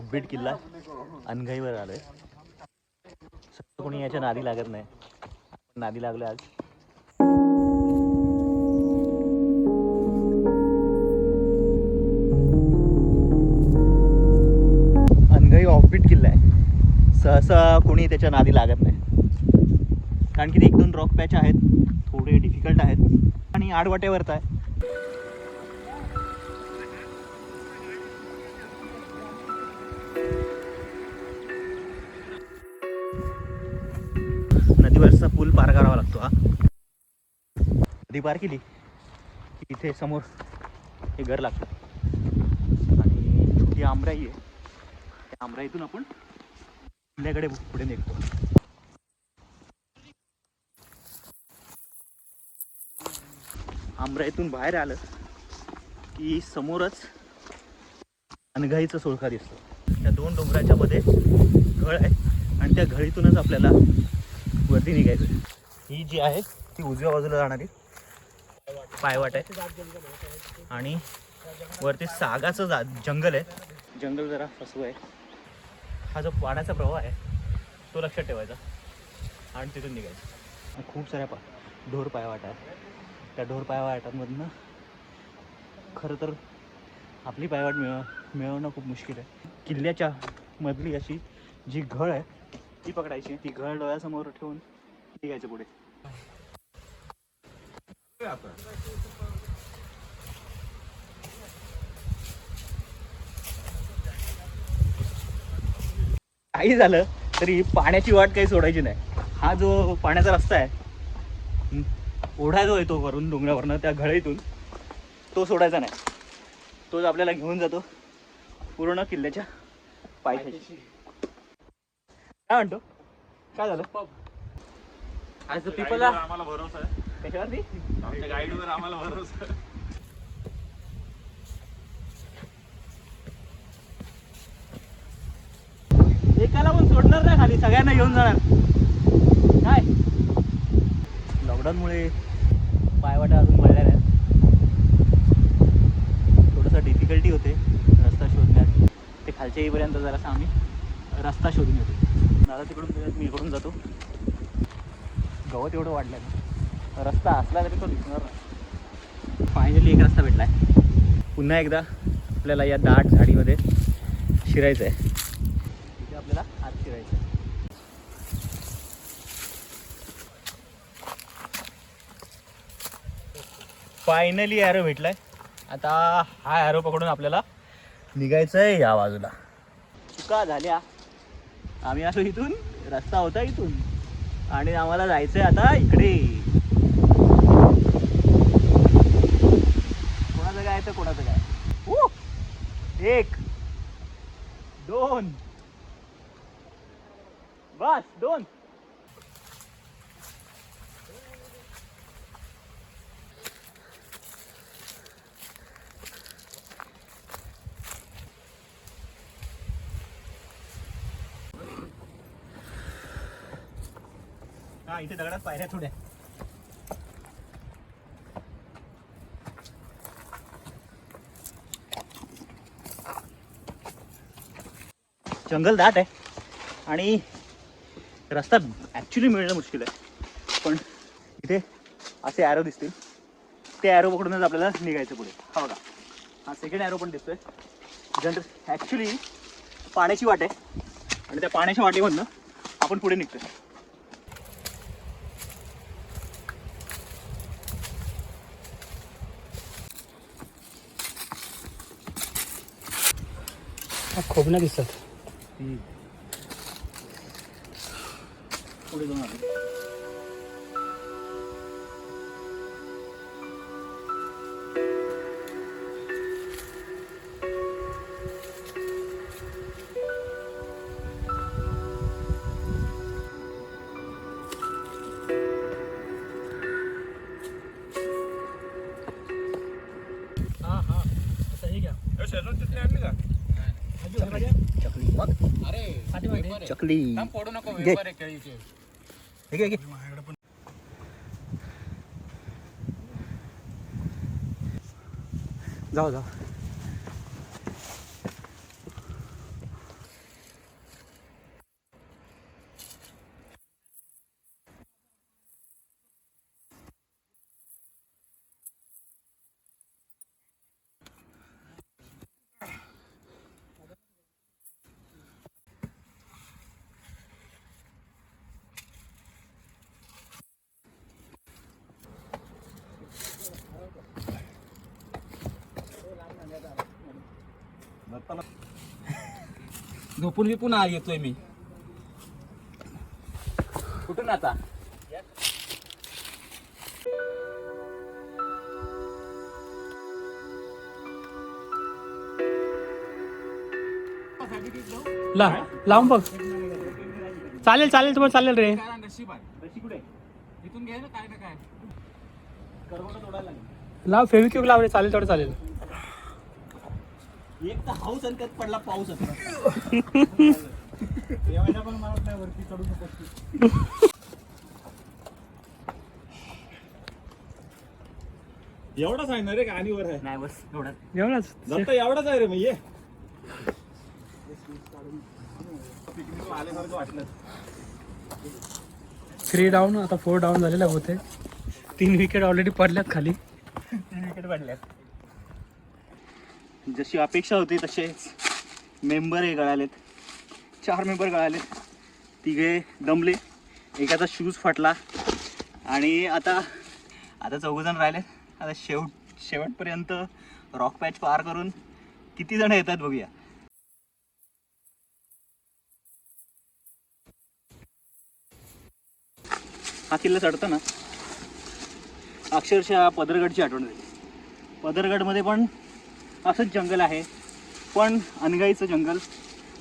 थोडा ऑफबीट किल्ला अनघाईवर आलोय. सगळं कोणी याच्या नादी लागत नाही. आपण नादी लागले आज. अनघाई ऑफबीट किल्ला आहे. सहसा कोणी त्याच्या नादी लागत नाही. कारण की ते एक दोन रॉक पॅच आहेत. थोडे डिफिकल्ट आहेत. आणि आडवाट्यावरच आहे. असा पूल पार करावा लागतो हा. नदी पार केली की इथे समोर हे घर लागतं. आणि छोटी आमराई आहे. त्या आमराईतून आपण किल्ल्याकडे पुढे निघतो. आमराईतून बाहेर आलं की समोरच अनघाईचा सोळखा दिसतो. त्या दोन डोंगराच्या मध्ये घळ आहे. आणि त्या घळीतूनच आपल्याला वरती निघायचं. ही जी आहे ती उजव्या बाजूला जाणारी. पायवाट आहे. आणि वरती सागाचं जा जंगल आहे. जंगल जरा फसवं आहे. हा जो पाण्याचा प्रवाह आहे तो लक्षात ठेवायचा. आणि तिथून निघायचं. खूप साऱ्या पा ढोर पायवाट आहेत. त्या ढोर पायवाटांमधनं खरं तर आपली पायवाट मिळव मिळवणं खूप मुश्किल आहे. किल्ल्याच्या मधली अशी जी घळ आहे ती पकडायची. ती घळ डोळ्यासमोर ठेवून निघायचं पुढे. काही झालं तरी पाण्याची वाट काही सोडायची नाही. हा जो पाण्याचा रस्ता आहे हं, ओढा जो येतो वरून डोंगरावरनं त्या घळीतून तो सोडायचा नाही. तोच आपल्याला घेऊन जातो पूर्ण किल्ल्याच्या पायथ्याशी. काय म्हणतो? काय झालं? आज पीपल आम्हाला भरोसा आहे. कशावरती? आमच्या गाईडवर आम्हाला भरोसा आहे. एकाला पण सोडणार नाही खाली सगळ्यांना घेऊन जाणार. काय? लॉकडाऊनमुळे पायवाटा अजून वळल्या नाही थोडंसं डिफिकल्टी होते रस्ता शोधण्यात. ते खालच्या येईपर्यंत जरासा आम्ही रस्ता शोधून येतो. दादा तिकडून मी इकडून जातो. गवत एवढं वाढलं आहे रस्ता असला तरी तो दिसणार नाही. फायनली एक रस्ता भेटला आहे पुन्हा एकदा आपल्याला या दाट झाडीमध्ये शिरायचं आहे. इथे आपल्याला आत शिरायचं आहे. फायनली ॲरो भेटलाय. आता हा ॲरो पकडून आपल्याला निघायचं आहे या बाजूला. चुका झाल्या. आम्ही असो इथून रस्ता होता इथून. आणि आम्हाला जायचंय आता इकडे. कोणाचं काय तर कोणाचं काय ऊ! एक दोन. बस दोन. इथे दगडात पायऱ्या थोड्या. जंगल दाट आहे. आणि रस्ता ॲक्च्युली मिळणं मुश्किल आहे. पण इथे असे ॲरो दिसतील. ते ॲरो पकडूनच आपल्याला निघायचं पुढे. हा बघा. हा सेकंड ॲरो पण दिसतोय. जनरल ॲक्च्युली पाण्याची वाट आहे. आणि त्या पाण्याच्या वाटेमधनं आपण पुढे निघतोय. खोबना दिसतात. पुढे जाऊन थांब पडू नको घे. वेपर आहे केळीचे हे घे, हे घे. जाऊ जाऊ झोपून बिपून आ येतोय मी. कुठून आता? ला लावून बघ. चालेल चालेल तुम्हाला चालेल रे. लाव फेविक्यूक लाव रे चालेल तेवढं चालेल. एक तर हाऊस आणि त्यात पडला पाऊस आता. पण मला वाटतं वरती चढू शकतो एवढाच आहे ना रे गाणीवर आहे? नाही बस एवढ्यात एवढंच. दत्त एवढाच आहे रे मग ये. पिकनिक आल्यासारखं वाटलं थ्री डाऊन आता फोर डाऊन झालेला होते तीन विकेट ऑलरेडी पडल्यात खाली. तीन विकेट पडल्यात. जशी अपेक्षा होती तसेच मेंबर हे गळालेत. चार मेंबर गळालेत. तिघे दमले. एकाचा शूज फाटला. आणि आता आता चौघजण राहिले आता शेवट शेवटपर्यंत रॉक पॅच पार करून किती जण येतात बघूया. हा किल्ला चढताना अक्षरशः पदरगडची आठवण झाली. पदरगडमध्ये पण असंच जंगल आहे. पण अनगाईचं जंगल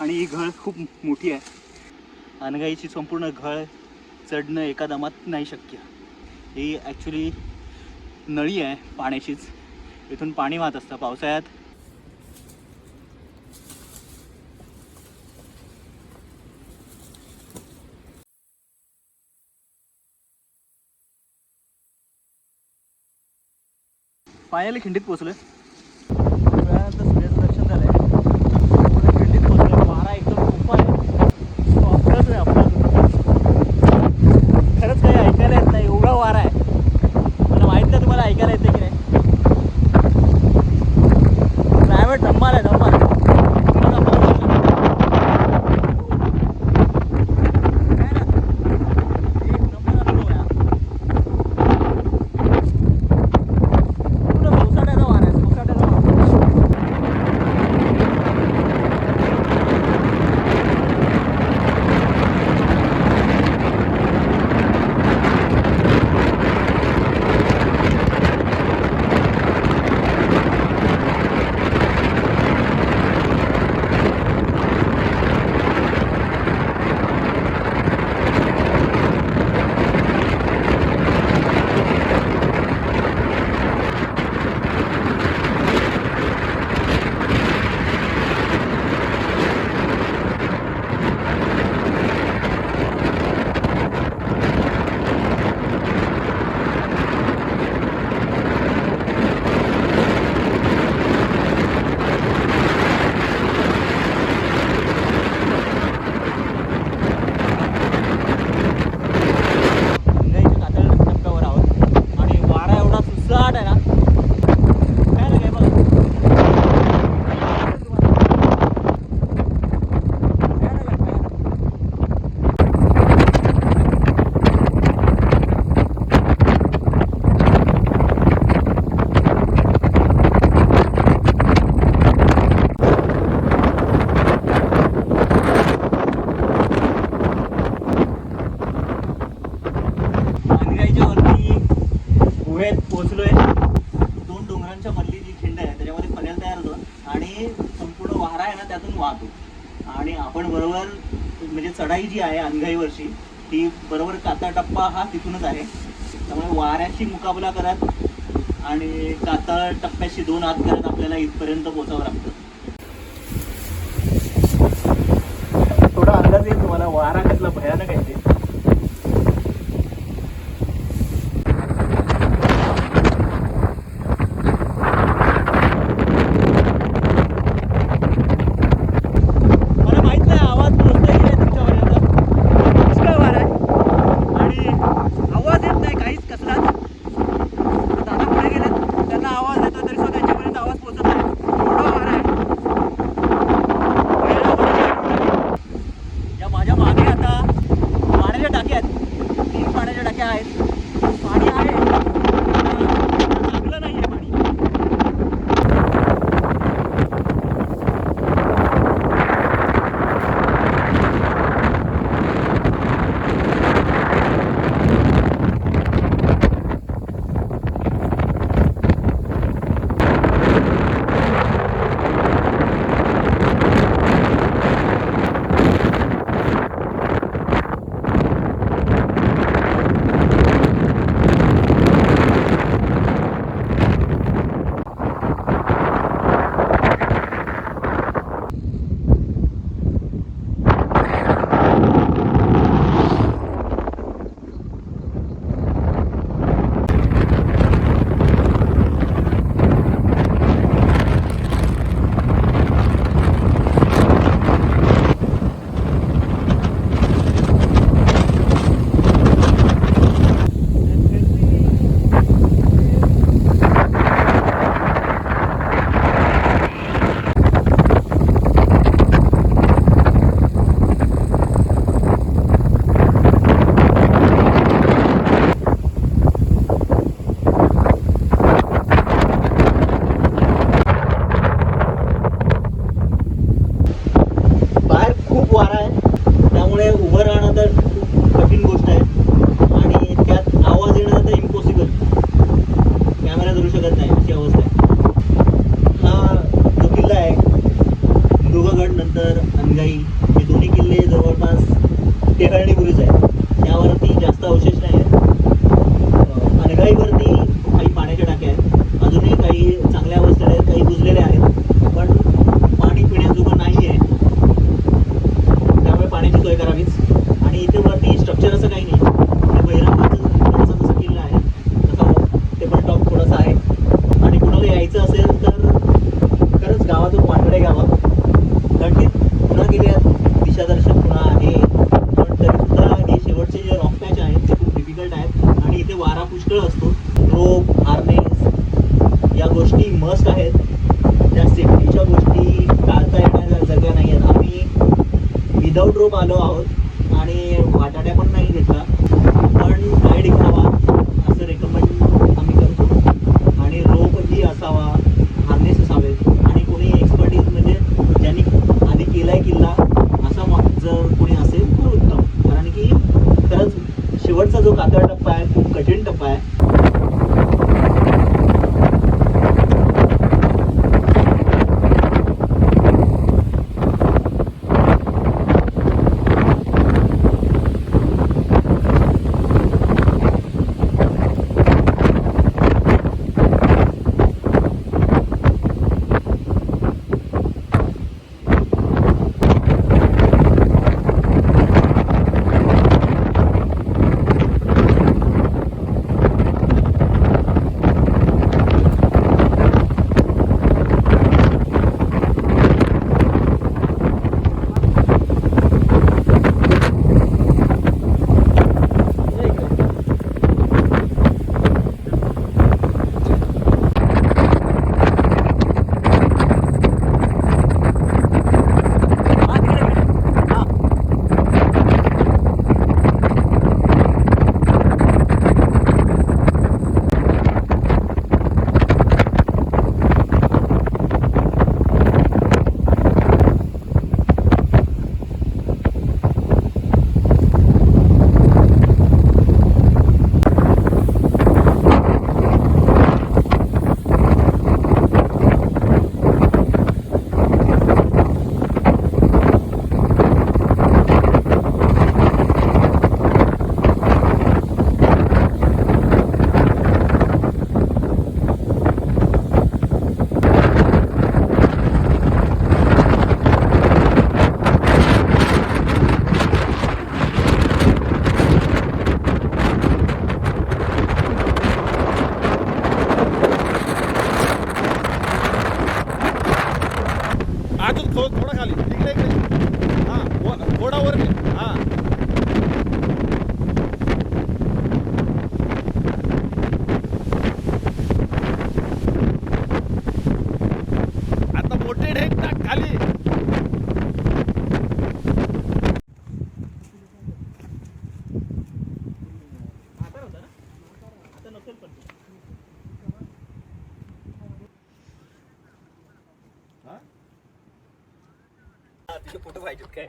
आणि ही घळ खूप मोठी आहे. अनगाईची संपूर्ण घळ चढणं एका दमात नाही शक्य. ही ॲक्च्युली नळी आहे पाण्याचीच इथून पाणी वाहत असतं पावसाळ्यात. पायाला खिंडीत पोचलं वाहतो. आणि आपण बरोबर म्हणजे चढाई जी आहे अनघाईवरची ती बरोबर काता टप्पा हा तिथूनच आहे. त्यामुळे वाऱ्याशी मुकाबला करत आणि कातळ टप्प्याशी दोन हात करत आपल्याला इथपर्यंत पोचावं लागतं. अंजाई हे दोन्ही किल्ले जवळपास टेकाळणीपुरीच आहेत.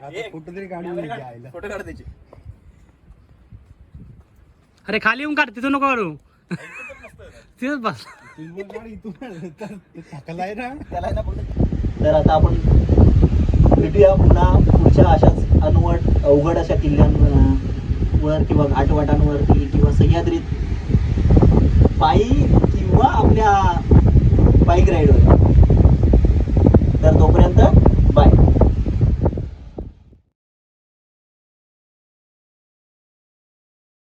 कुठेतरी गाडी फोटो काढ अरे खाली येऊन काढ तिथं नको करू तिथंच बस. तर आता आपण भेटूया पुन्हा पुढच्या अशाच अनवट अवघड अशा किल्ल्यांवर किंवा घाटवाटांवरती किंवा सह्याद्रीत पायी किंवा आपल्या बाईक राईडवर तर तोपर्यंत